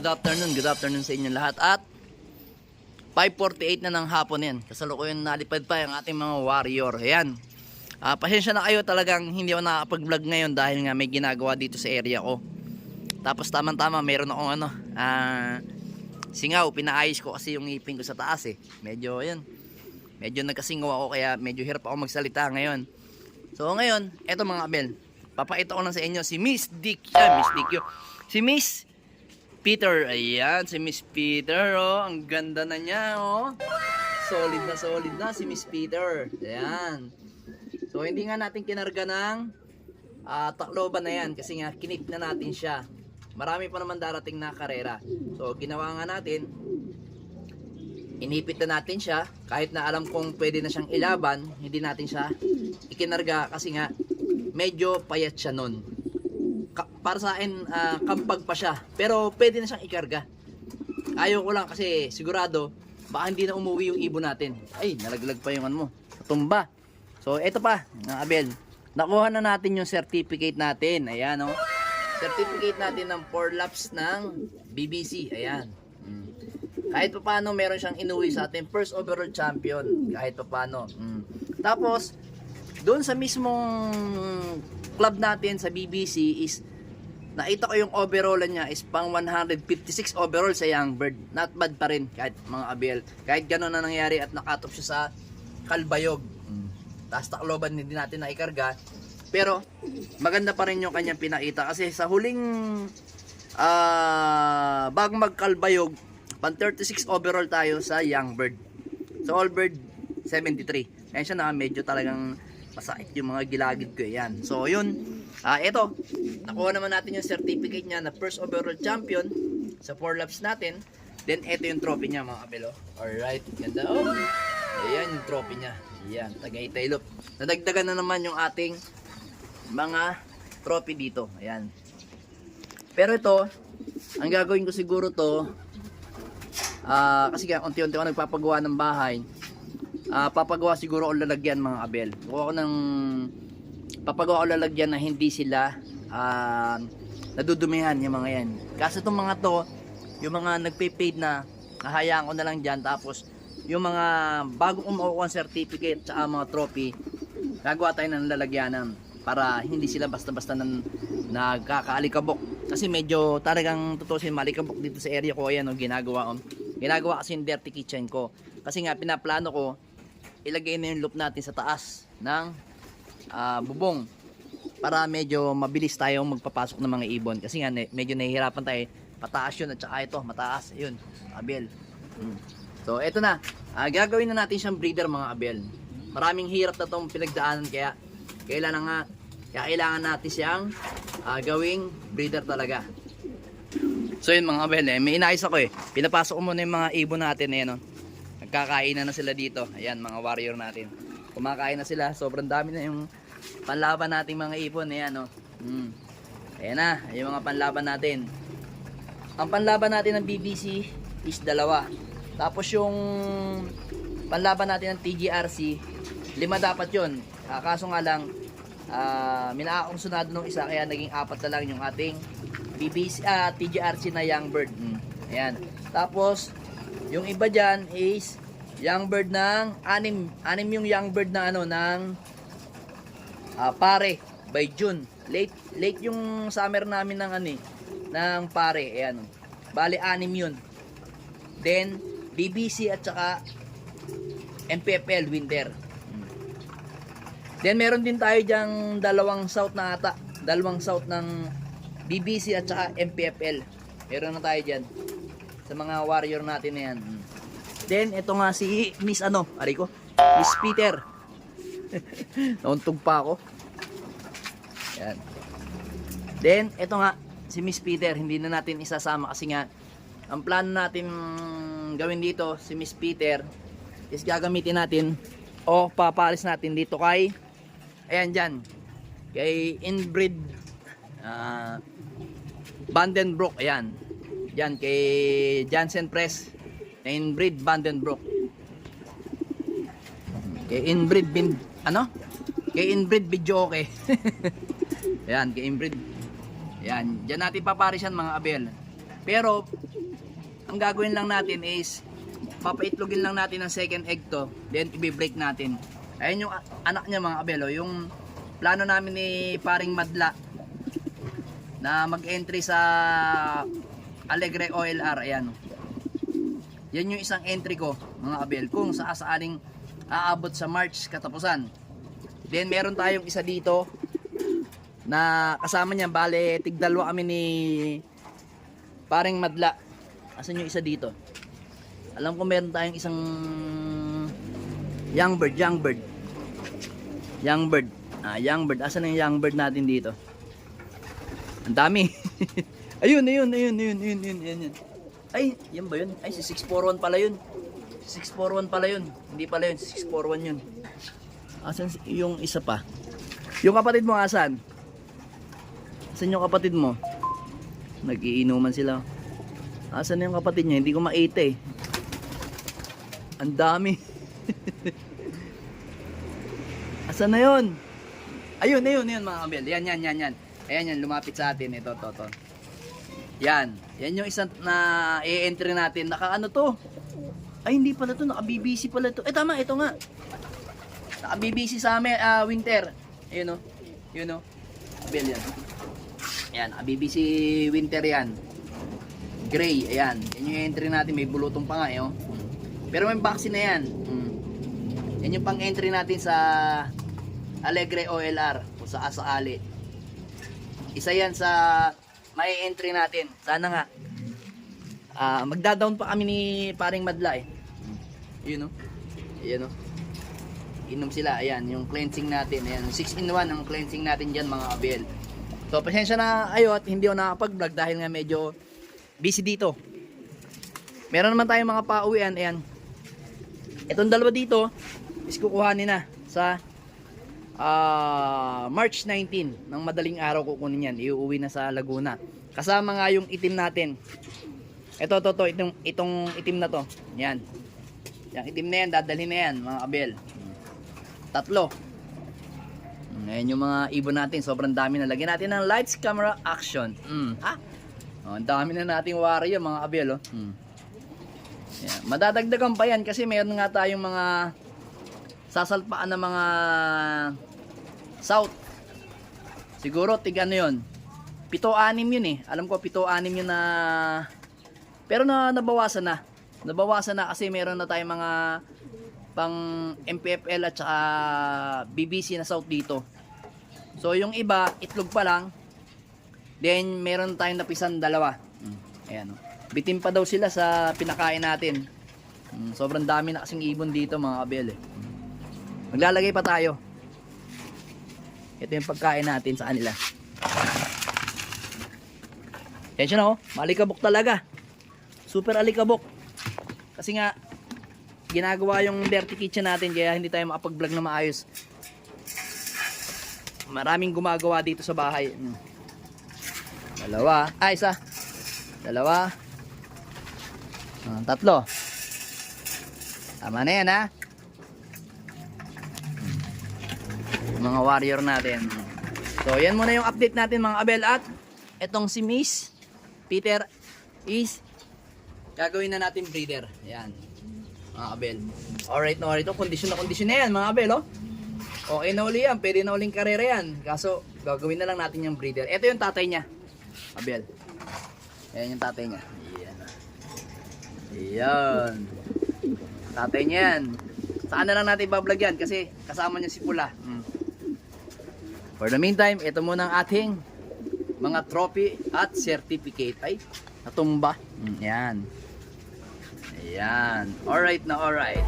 good afternoon, good afternoon sa inyo lahat at 5.48 na ng hapon yan. Kasalukuyan nalipad pa yung ating mga warrior. Ayan. Ah, pasensya na kayo talagang hindi ako nakakapag-vlog ngayon dahil nga may ginagawa dito sa area ko. Tapos tamang-tama meron akong ano, ah, singaw, pinaayos ko kasi yung ngipin ko sa taas eh. Medyo yun. Medyo nagkasingaw ako kaya medyo hirap ako magsalita ngayon. So ngayon, eto mga abel. Papakita ko lang sa inyo si Miss Dick. Yan, Miss Dick. Si Miss Peter. Ayan, si Miss Peter. Oh, ang ganda na niya. Oh. Solid na solid na si Miss Peter. Ayan. So hindi nga natin kinarga ng ah, takloban na yan kasi nga kinip na natin siya. Marami pa naman darating na karera. So ginawa nga natin, inipit na natin siya kahit na alam kong pwede na siyang ilaban, hindi natin siya ikinarga kasi nga medyo payat siya nun. Para sa akin, ah, kampag pa siya. Pero pwede na siyang ikarga. Ayaw ko lang kasi sigurado baka hindi na umuwi yung ibon natin. Ay, nalaglag pa yung ano mo. Tumba. So, eto pa, mga Abel. Nakuha na natin yung certificate natin. Ayan, oh. Certificate natin ng 4 laps ng BBC. Ayan. Mm. Kahit pa paano, meron siyang inuwi sa atin. First overall champion. Kahit pa paano. Mm. Tapos, doon sa mismong club natin sa BBC is nakita ko yung overall niya is pang 156 overall sa Youngbird. Not bad pa rin kahit mga abel. Kahit gano'n na nangyari at nakatop siya sa Kalbayog. Mm. Tapos takloban hindi natin naikarga. Pero maganda pa rin yung kanyang pinakita kasi sa huling ah bago magkalbayog, pang 36 overall tayo sa Youngbird. Sa Allbird 73. Kaya siya na medyo talagang masakit yung mga gilagid ko yan. So yun, ah ito, nakuha naman natin yung certificate niya na first overall champion sa 4 laps natin. Then ito yung trophy niya mga kabelo. Alright, ganda. Oh. Ayan yung trophy niya. Ayan, Tagaytay Loop. Nadagdagan na naman yung ating mga trophy dito. Ayan. Pero ito, ang gagawin ko siguro to, ah kasi kaya unti-unti ako nagpapagawa ng bahay, ah papagawa siguro ako lalagyan mga abel. Gawa ko ng, papagawa ko lalagyan na hindi sila ah nadudumihan yung mga yan. Kasi itong mga to, yung mga nagpe-paid na, nahayaan ko na lang dyan, tapos yung mga bago kong makukuha certificate at mga trophy, gagawa tayo ng lalagyanan para hindi sila basta-basta nan nagkakaalikabok. Kasi medyo talagang tutusin malikabok dito sa area ko. Ayan no, ginagawa ko ginagawa kasi yung dirty kitchen ko. Kasi nga pinaplano ko ilagay na yung loop natin sa taas ng ah, bubong para medyo mabilis tayong magpapasok ng mga ibon. Kasi nga medyo nahihirapan tayo. Pataas yun at saka ito mataas. Yun abel. Mm. so eto na. Ah, gagawin na natin siyang breeder mga abel. Maraming hirap na itong pinagdaanan kaya kailangan nga kaya kailangan natin siyang ah, gawing breeder talaga. So yun mga abel eh, may inayos ako eh. Pinapasok ko muna yung mga ibon natin eh no nagkakain na, sila dito. Ayan mga warrior natin. Kumakain na sila. Sobrang dami na yung panlaban nating mga ibon ayan no mm. ayan na yung mga panlaban natin. Ang panlaban natin ng BBC is dalawa. Tapos yung panlaban natin ng TGRC lima dapat yon Ah, kaso nga lang ah minakakursunado nung isa kaya naging apat na lang yung ating BBC ah, TGRC na young bird mm. ayan. Tapos yung iba dyan is young bird ng anim anim yung young bird na ano ng ah, pare by June late late yung summer namin ng ano eh, ng pare ayan bali anim yun then BBC at saka MPFL winter Then meron din tayo diyang dalawang south na ata. Dalawang south ng BBC at saka MPFL. Meron na tayo dyan. Sa mga warrior natin na yan. Then ito nga si Miss ano, ari ko. Miss Peter. Nauntog pa ako. Yan. Then ito nga si Miss Peter, hindi na natin isasama kasi nga ang plano natin gawin dito si Miss Peter is gagamitin natin o papalis natin dito kay ayan dyan kay inbreed uh, Vandenbroek ayan dyan kay Jansen Press na inbreed Vandenbroek. Kay inbreed bin ano? Kay inbreed video okay ayan kay inbreed ayan dyan natin paparis yan mga abel. Pero, ang gagawin lang natin is, papaitlogin lang natin ng second egg to, then i-break natin. Ayun yung anak niya mga abelo, yung plano namin ni paring Madla na mag-entry sa Alegre OLR, ayan. Yan yung isang entry ko, mga abel, kung sa asaaling aabot sa March katapusan. Then meron tayong isa dito na kasama niya, bale tigdalwa kami ni paring Madla. Asan yung isa dito? Alam ko meron tayong isang young bird, young bird. Young bird. Ah, young bird. Asan yung young bird natin dito? Ang dami. ayun, ayun, ayun, ayun, ayun, ayun, ayun, ayun. Ay, yan ba yun? Ay, si 641 pala yun. Si 641 pala yun. Hindi pala yun, si 641 yun. Asan yung isa pa? Yung kapatid mo asan? Asan yung kapatid mo? Nagiinuman sila. Asan na yung kapatid niya? Hindi ko makita eh. Ang dami. Asan na yun? Ayun, ayun, ayun mga kabel. Yan, yan, yan, yan. Ayan yan, lumapit sa atin. Ito, to, to. Yan. Yan yung isang na i-entry natin. Naka ano to? Ay, hindi pala to. Naka BBC pala to. Eh, tama. Ito nga. Naka BBC sa amin, ah, winter. Ayun o. Yun o. Kabel yan. Yan, naka BBC winter yan. Gray, ayan. Yan yung entry natin. May bulutong pa nga, eh, oh. Pero may vaccine na yan. Mm. Yan yung pang entry natin sa Alegre OLR kung sa asaali. Isa yan sa entry natin. Sana nga. Ah, magda-down pa kami ni paring Madla eh. Yun oh. Ayan oh. Inom sila. Ayan, yung cleansing natin. Ayan, 6 in 1 ang cleansing natin dyan mga kabel. So, pasensya na kayo at hindi ako nakapag-vlog dahil nga medyo busy dito. Meron naman tayong mga pauwian. Ayan. Itong dalawa dito is kukuhanin na sa ah, March 19 ng madaling araw kukunin yan. Iuwi na sa Laguna. Kasama nga yung itim natin. Ito, to, to, itong, itong itim na to. Yan. Yung itim na yan, dadalhin na yan, mga kabel. Tatlo. Ngayon yung mga ibon natin, sobrang dami na. Lagyan natin ng lights, camera, action. Mm. Ha? Oh, ang dami na nating warrior, mga kabel. Oh. Mm. Yan. Madadagdagan pa yan kasi meron nga tayong mga sasalpaan ng mga south. Siguro tig ano yun. Pito-anim yun eh. Alam ko pito-anim yun na pero na nabawasan na. Nabawasan na kasi meron na tayong mga pang MPFL at saka BBC na south dito. So yung iba itlog pa lang. Then meron tayong napisan dalawa. Mm. Ayan oh. Bitin pa daw sila sa pinakain natin. Mm, sobrang dami na kasing ibon dito mga kabel eh. Maglalagay pa tayo. Ito yung pagkain natin sa kanila. Yan siya na oh. Malikabok talaga. Super alikabok. Kasi nga, ginagawa yung dirty kitchen natin kaya hindi tayo makapag-vlog na maayos. Maraming gumagawa dito sa bahay. Mm. Dalawa. Ah, isa. Dalawa. Ah, tatlo. Tama na yan ha. Mga warrior natin. So, yan muna yung update natin mga abel at etong si Miss Peter is gagawin na natin breeder. Yan. Mga abel. Alright na alright. Kondisyon na kondisyon na yan mga abel oh. Okay na uli yan. Pwede na uling karera yan. Kaso, gagawin na lang natin yung breeder. Ito yung tatay niya. Abel. Yan yung tatay niya. Yan. Yan. Tatay niya yan. Saan na lang natin ibablog yan kasi kasama niya si Pula. Mm. For the meantime, ito muna ang ating mga trophy at certificate. Ay, natumba. Mm, yan. Ayan. Alright na alright.